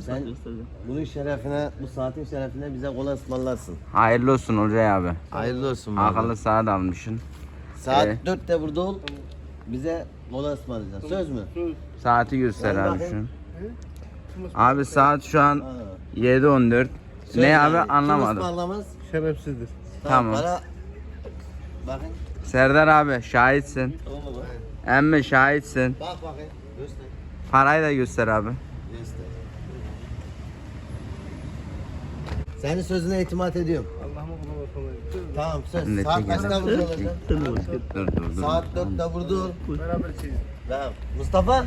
Sen bunun şerefine, bu saatin şerefine bize kola ısmarlarsın. Hayırlı olsun Olcay abi. Hayırlı olsun. baba. Akıllı saat almışsın. Saat Ee? 4'te burada ol. Bize kola ısmarlayacaksın. Söz mü? Saati göster Ver abi bakayım. şu. Abi saat şu an Ha. 7.14. Söz Ne abi yani. Kim anlamadım. ısmarlamaz? Şerefsizdir. Tamam. Para... Bakın. Serdar abi şahitsin. Tamam baba. Emmi şahitsin. Bak bakayım. Göster. Parayı da göster abi. Göster. Senin sözüne itimat ediyorum. Allah'ıma kula basamayın. Tamam söz. Saat kaçta burada olacaksın? Saat 4'te burada ol. Beraber içeceğiz. Tamam. Mustafa?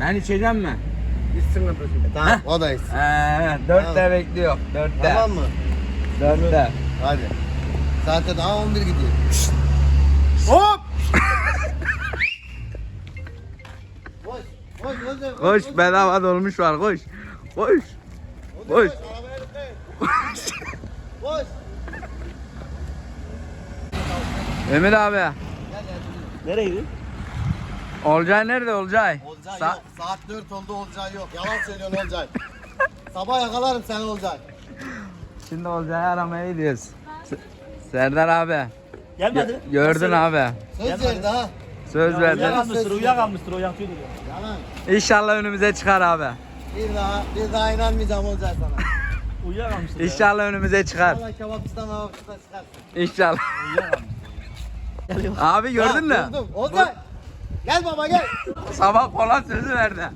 Ben içeceğim mi? İçsin kardeşim. Tamam o da içsin. Ee, dörtte Tamam. bekliyor. Dörtte. Tamam mı? Dörtte. Hadi. Saatte daha 11 gidiyor. Hop! Koş. Koş. Koş. Koş bedava dolmuş var koş. Koş. Koş. Et. Koş. Ümit abi. Gel gel. Nereye gidiyorsun? Olcay nerede Olcay? Olcay Sa- yok. Saat 4 oldu Olcay yok. Yalan söylüyorsun Olcay. Sabah yakalarım seni Olcay. Şimdi Olcay'ı aramaya gidiyoruz. Serdar abi. Gelmedi. gö- gördün abi. Söz Yapma. verdi ha. Söz verdin. Uyuyakalmıştır, uyuyakalmıştır o yatıyordu ya. Yalan. İnşallah önümüze çıkar abi. Bir daha, bir daha inanmayacağım Olcay sana. İnşallah önümüze çıkar. Valla kebapçıdan çıkarsın. İnşallah. abi gördün mü? Gördüm. Olcay. Gel baba gel. Sabah kola sözü verdi.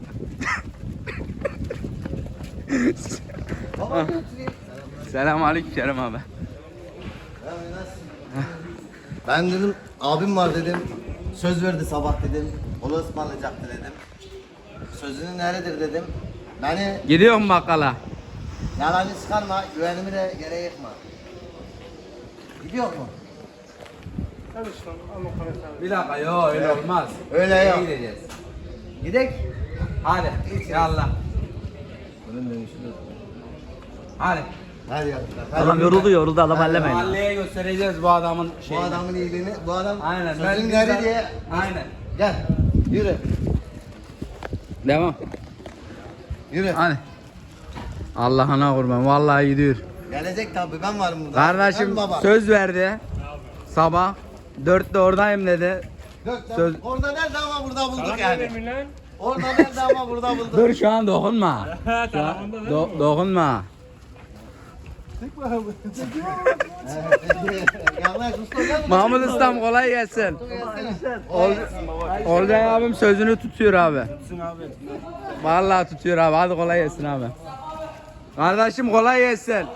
baba götüreyim. Selam aleyküm Kerem abi. Ben dedim abim var dedim. Söz verdi sabah dedim. Onu ısmarlayacaktı dedim. Sözünün neredir dedim. Beni Gidiyorum bakkala. Yalancı çıkarma, güvenimi de yere yıkma. Gidiyor mu? Hadi o parayı sana. Bir dakika yok öyle olmaz. Öyle yok. gideceğiz. Gidek. Hadi yallah. Hadi. Hadi ya. Adam yoruldu yoruldu adam hallemeyin. Mahalleye göstereceğiz bu adamın Bu şeyini. adamın iyiliğini, bu adam Aynen. sözün ben neri diye. Aynen. Gel. Yürü. Devam. Yürü. Hadi. Allah'ına kurban. Vallahi gidiyor. Gelecek tabii ben varım burada. Kardeşim Ben baba. söz verdi. Sabah. Dörtte oradayım dedi. Dört, söz- Orada nerede ama burada bulduk Sana yani. lan? Orada nerede ama burada bulduk. Dur şu an dokunma. Şu an Telefonda değil do- dokunma. Yaklaş usta gel. Mahmut Ustam kolay gelsin. Ol Olcay abim sözünü tutuyor abi. Vallahi tutuyor abi. Hadi kolay gelsin abi. Kardeşim kolay gelsin.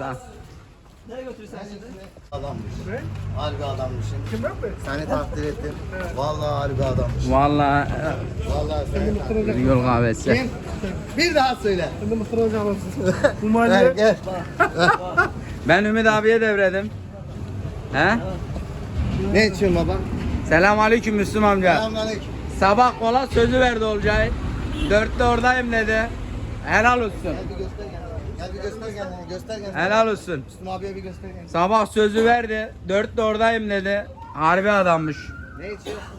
Da- Adammış. Harbi adammışsın. Kim ben mi? Seni takdir ettim. Vallahi harbi adammış. Vallahi Vallahi seni takdir e, yol kahvesi. Kim? Bir daha söyle. Şimdi mısır alacağım. Bu Gel. Ben Ümit abiye devredim. He? ne içiyorsun baba? Selam aleyküm Müslüm amca. Selamünaleyküm. Sabah kola sözü verdi Olcay. Dörtte oradayım dedi. Helal olsun. Gel bir göster kendini. Gel bir göster kendini. Göster kendini. Helal olsun. Müslüm abiye bir göster kendini. Sabah sözü verdi. Dörtte oradayım dedi. Harbi adammış. Ne içiyorsun?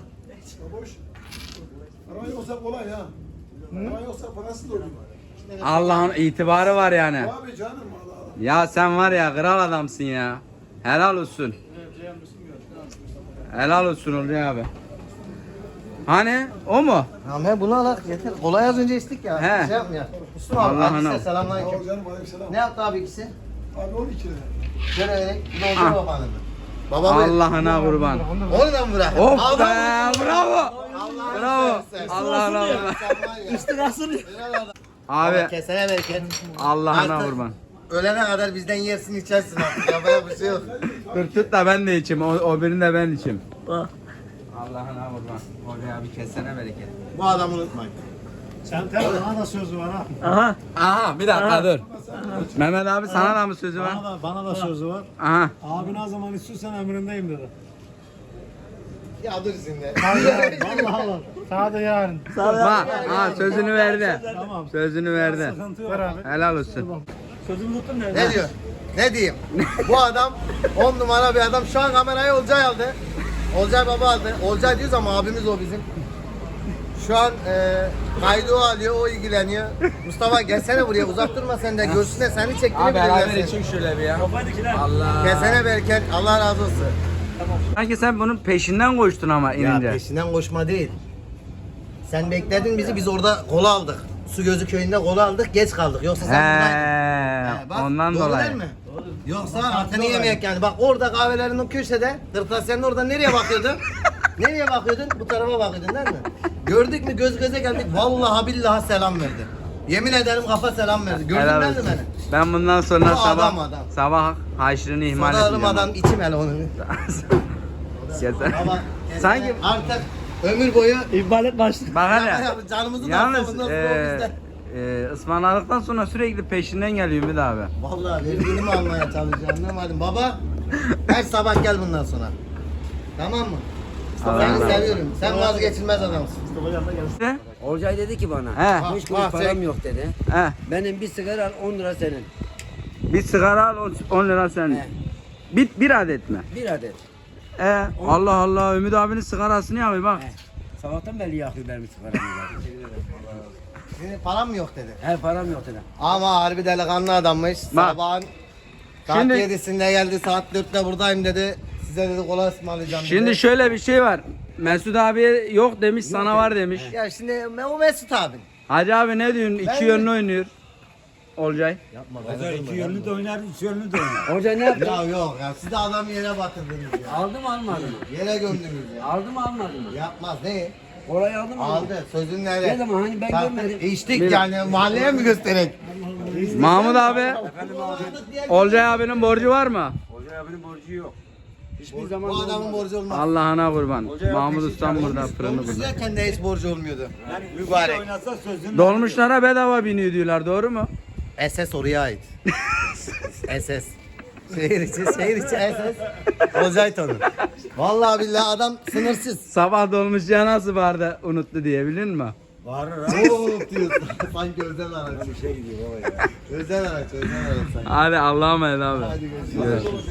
Para yoksa kolay ya. Para yoksa parası da oluyor. Allah'ın itibarı var yani. Abi canım Allah Allah. Ya sen var ya kral adamsın ya. Helal olsun. Helal olsun Olcay abi. Hani o mu? Tamam he bunu al yeter. Kolay az önce içtik ya. He. Şey yapma ya. Müslüm abi. Sağ ol Selamünaleyküm. Ne yaptı abi ikisi? Abi 12 lira. Şöyle vererek. Bir de oldu babanın. Baba buyur. Allah'ına kurban. Onu da mı bırak? Of be bravo. Bravo. Allah'ına kurban. Üstü adam. Abi Kesene bereket. Allah'ına kurban. Ölene kadar bizden yersin içersin artık. Yapacak bir şey yok. Dur tut da ben de içeyim. O, o birini de ben içeyim. Allah'ına kurban. Olcay abi kessene bereket. Bu adamı unutmayın. Sen bana da sözü var ha. Aha. Aha bir dakika dur. Mehmet abi sana da mı sözü var? Bana da, bana da sözü var. Aha. Abi ne zaman istiyorsan emrindeyim dedi. Ya dur şimdi. Vallahi Allah. Sana da yarın. Bak, ha sözünü verdi. Tamam. Sözünü verdi. Sıkıntı yok. Ver abi. Helal olsun. Sözümü tuttun ne? Ne diyor? Ne diyeyim? Bu adam 10 numara bir adam. Şu an kamerayı Olcay aldı. Olcay baba aldı. Olcay diyoruz ama abimiz o bizim. Şu an e, kaydı o alıyor, o ilgileniyor. Mustafa gelsene buraya uzak durma sen de görsünler seni çektiğini Abi beraber bilirler. için şöyle bir ya. Allah. Gelsene Berker, Allah razı olsun. Sanki sen bunun peşinden koştun ama Ya inince. peşinden koşma değil. Sen bekledin bizi, biz orada kola aldık. Su Gözü köyünde kola aldık, geç kaldık. Yoksa sen buradaydın. He, He, bak, ondan doğru dolayı. değil mi? Yoksa hakkını yemeyek yani. Bak orada kahvelerin o köşede, kırtasiyenin orada nereye bakıyordun? nereye bakıyordun? Bu tarafa bakıyordun değil mi? Gördük mü göz göze geldik. Vallahi billahi selam verdi. Yemin ederim kafa selam verdi. Gördün Helal değil mi olsun. beni? Ben bundan sonra Bu sabah adam, adam. sabah haşrını ihmal Soda etmeyeceğim. almadan içim hele onu. Yeter. Ama Sanki artık ömür boyu İbbalet başladı. bak hele. Ya, canımızı da Yalnız bundan sonra eee bizde. Eee ısmarladıktan sonra sürekli peşinden geliyor Ümit abi. Vallahi verdiğini mi almaya çalışacağım ne malum baba. Her sabah gel bundan sonra. Tamam mı? Allah Seni seviyorum. Sen vazgeçilmez adamsın. Ne? Olcay dedi ki bana, He. beş kuruş bak, param yok dedi. He. Benim bir sigara al 10 lira senin. Bir sigara al 10 lira senin. He. Bir, bir adet mi? Bir adet. Ee, Allah Allah Ümit abinin sigarasını yakıyor bak. He. Sabahtan beri yakıyor benim sigaramı. Senin param mı yok dedi. He param yok dedi. Ama harbi delikanlı adammış. Sabahın saat Şimdi- 7'sinde geldi saat 4'te buradayım dedi. Size dedi kola ısmarlayacağım dedi. Şimdi şöyle bir şey var. Mesut abi yok demiş sana var demiş. Ya şimdi o Mesut abin. Hacı abi ne diyorsun? İki Ben- yönlü oynuyor. Olcay. Yapma Pazar iki yönlü de oynar, üç yönlü de oynar. Olcay ne yaptı? Ya yok ya siz de adam yere batırdınız ya. aldı mı almadı mı? Yere gömdünüz ya. Aldı mı almadı mı? Yapmaz ne? Orayı aldı mı almadı mı? Aldı. Sözün nerede? Ne zaman hani ben görmedim. İçtik yani mahalleye mi gösterek? Mahmut abi. Olcay abinin borcu var mı? Olcay abinin borcu yok. Hiçbir zaman Bu adamın borcu olmaz. Allah'ına kurban. Mahmut ustam burada fırını burada. Sizlerken de hiç borcu olmuyordu. Yani Mübarek. Mübarek. oynasa sözünü Dolmuşlara bedava biniyor diyorlar doğru mu? SS oraya ait. SS. Şehir içi, şehir içi SS. Olcay tonu. Vallahi billahi adam sınırsız. Sabah dolmuşça nasıl vardı unuttu diye bilir mi? Bağırır ha. Oo diyorsun. Sanki özel araç. Bir şey gidiyor baba ya. Özel araç, özel araç sanki. Hadi Allah'a emanet abi. Hadi görüşürüz. Görüşürüz.